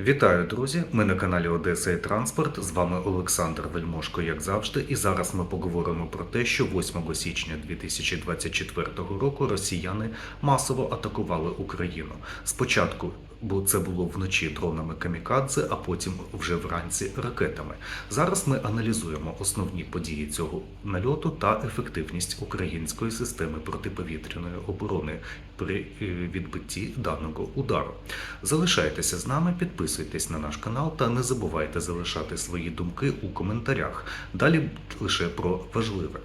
Вітаю, друзі! Ми на каналі Одеса і Транспорт. З вами Олександр Вельмошко, як завжди. І зараз ми поговоримо про те, що 8 січня 2024 року росіяни масово атакували Україну. Спочатку бо це було вночі дронами камікадзе, а потім вже вранці ракетами. Зараз ми аналізуємо основні події цього нальоту та ефективність української системи протиповітряної оборони при е, відбитті даного удару. Залишайтеся з нами, підписуйтесь на наш канал та не забувайте залишати свої думки у коментарях. Далі лише про важливе.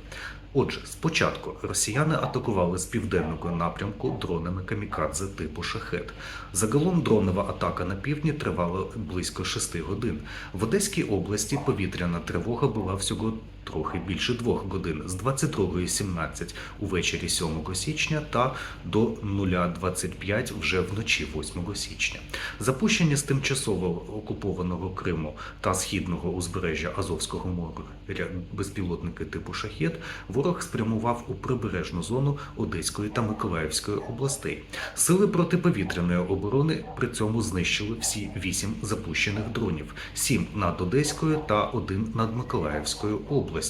Отже, спочатку росіяни атакували з південного напрямку дронами камікадзе типу шахет. Загалом дронова атака на півдні тривала близько 6 годин. В Одеській області повітряна тривога була всього трохи більше двох годин з 22.17 увечері 7 січня та до 0.25 вже вночі 8 січня. Запущення з тимчасово окупованого Криму та східного узбережжя Азовського моря безпілотники типу шахет ворог спрямував у прибережну зону Одеської та Миколаївської областей. Сили протиповітряної оборони при цьому знищили всі вісім запущених дронів: сім над Одеською та один над Миколаївською областю.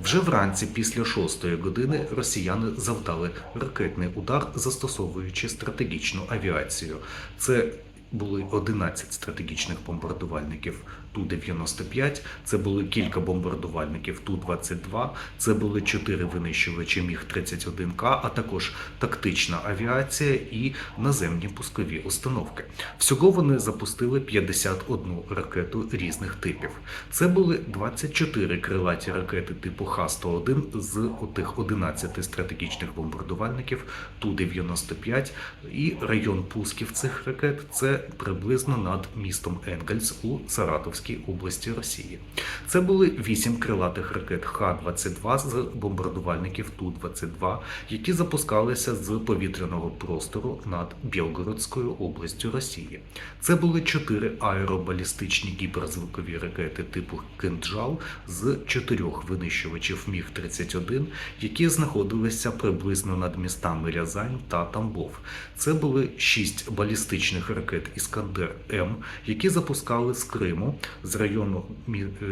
Вже вранці, після шостої години, росіяни завдали ракетний удар, застосовуючи стратегічну авіацію. Це були 11 стратегічних бомбардувальників Ту-95, це були кілька бомбардувальників Ту-22, це були 4 винищувачі Міг-31К, а також тактична авіація і наземні пускові установки. Всього вони запустили 51 ракету різних типів. Це були 24 крилаті ракети типу Х-101 з тих 11 стратегічних бомбардувальників Ту-95 і район пусків цих ракет це приблизно над містом Енгельс у Саратовській області Росії. Це були вісім крилатих ракет Х-22 з бомбардувальників Ту-22, які запускалися з повітряного простору над Білгородською областю Росії. Це були чотири аеробалістичні гіперзвукові ракети типу «Кинджал» з чотирьох винищувачів Міг-31, які знаходилися приблизно над містами Рязань та Тамбов. Це були шість балістичних ракет Іскандер М, які запускали з Криму з району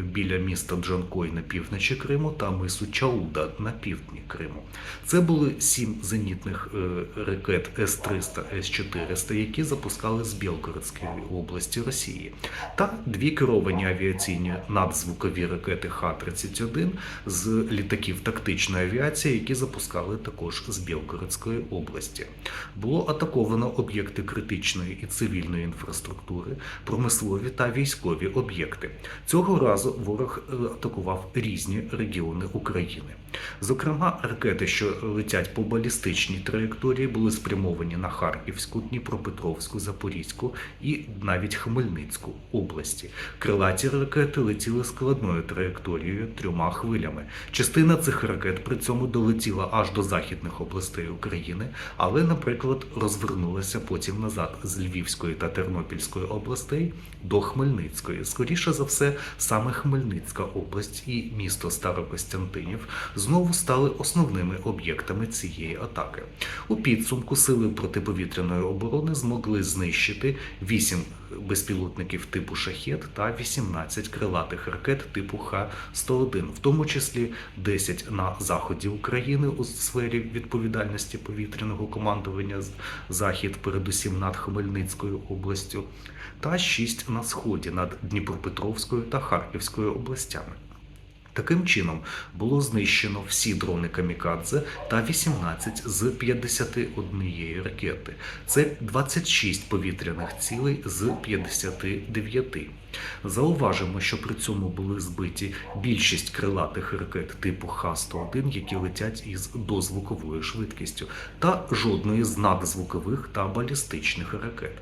біля міста Джанкой на півночі Криму та мису Чауда на півдні Криму. Це були сім зенітних е, ракет С-300, С-400, які запускали з Білгородської області Росії, та дві керовані авіаційні надзвукові ракети Х-31 з літаків тактичної авіації, які запускали також з Білгородської області. Було атаковано об'єкти критичної і цивільної інфраструктури, промислові та військові об'єкти. Цього разу ворог е, атакував різні регіони України. Зокрема, ракети, що летять по балістичній траєкторії, були спрямовані на Харківську, Дніпропетровську, Запорізьку і навіть Хмельницьку області. Крилаті ракети летіли складною траєкторією трьома хвилями. Частина цих ракет при цьому долетіла аж до західних областей України, але, наприклад, розвернулася потім назад з Львівської та Тернопільської областей до Хмельницької. Скоріше за все, саме Хмельницька область і місто Старокостянтинів знову стали основними об'єктами цієї атаки. У підсумку сили протиповітряної оборони змогли знищити 8 безпілотників типу шахет та 18 крилатих ракет типу Х-101, в тому числі 10 на заході України у сфері відповідальності повітряного командування захід, передусім над Хмельницькою областю, та 6 на сході над Дніпропетровською та Харківською областями. Таким чином було знищено всі дрони камікадзе та 18 з 51 ракети. Це 26 повітряних цілей з 59. Зауважимо, що при цьому були збиті більшість крилатих ракет типу Х-101, які летять із дозвуковою швидкістю, та жодної з надзвукових та балістичних ракет.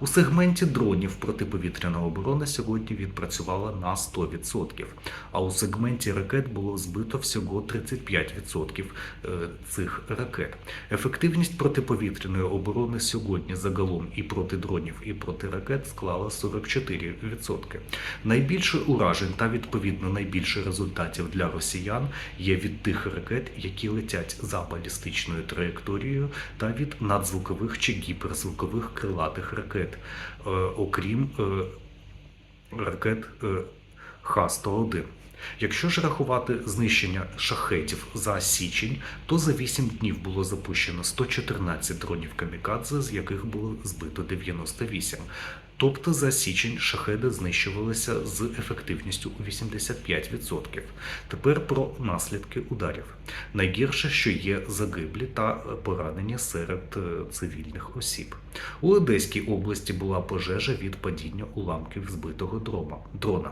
У сегменті дронів протиповітряна оборона сьогодні відпрацювала на 100%, а у сегменті ракет було збито всього 35% е, цих ракет. Ефективність протиповітряної оборони сьогодні загалом і проти дронів, і проти ракет склала 44%. Найбільше уражень та відповідно найбільше результатів для росіян є від тих ракет, які летять за балістичною траєкторією, та від надзвукових чи гіперзвукових крилатих ракет, е, окрім е, ракет е, Х-101. Якщо ж рахувати знищення шахетів за січень, то за 8 днів було запущено 114 дронів камікадзе, з яких було збито 98. Тобто за січень шахеди знищувалися з ефективністю у 85%. Тепер про наслідки ударів. Найгірше, що є загиблі та поранені серед е, цивільних осіб. У Одеській області була пожежа від падіння уламків збитого дрона.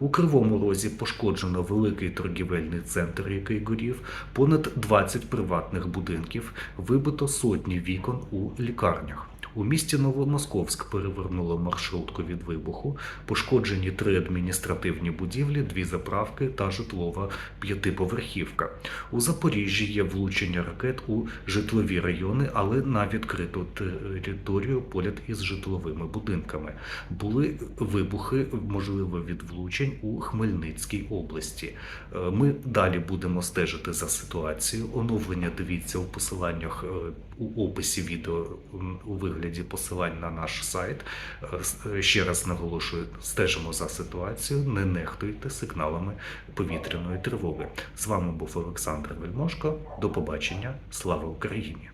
У Кривому Розі пошкоджено великий торгівельний центр, який горів, понад 20 приватних будинків, вибито сотні вікон у лікарнях. У місті Новомосковськ перевернуло маршрутку від вибуху, пошкоджені три адміністративні будівлі, дві заправки та житлова п'ятиповерхівка. У Запоріжжі є влучення ракет у житлові райони, але на відкриту територію поряд із житловими будинками. Були вибухи, можливо, від влучень у Хмельницькій області. Е, Ми далі будемо стежити за ситуацією. Оновлення дивіться у посиланнях е, у описі відео у вигляді посилань на наш сайт. Е, е, Ще раз наголошую, стежимо за ситуацією, не нехтуйте сигналами повітряної тривоги. З вами був Олександр Вельмошко. До побачення. Слава Україні!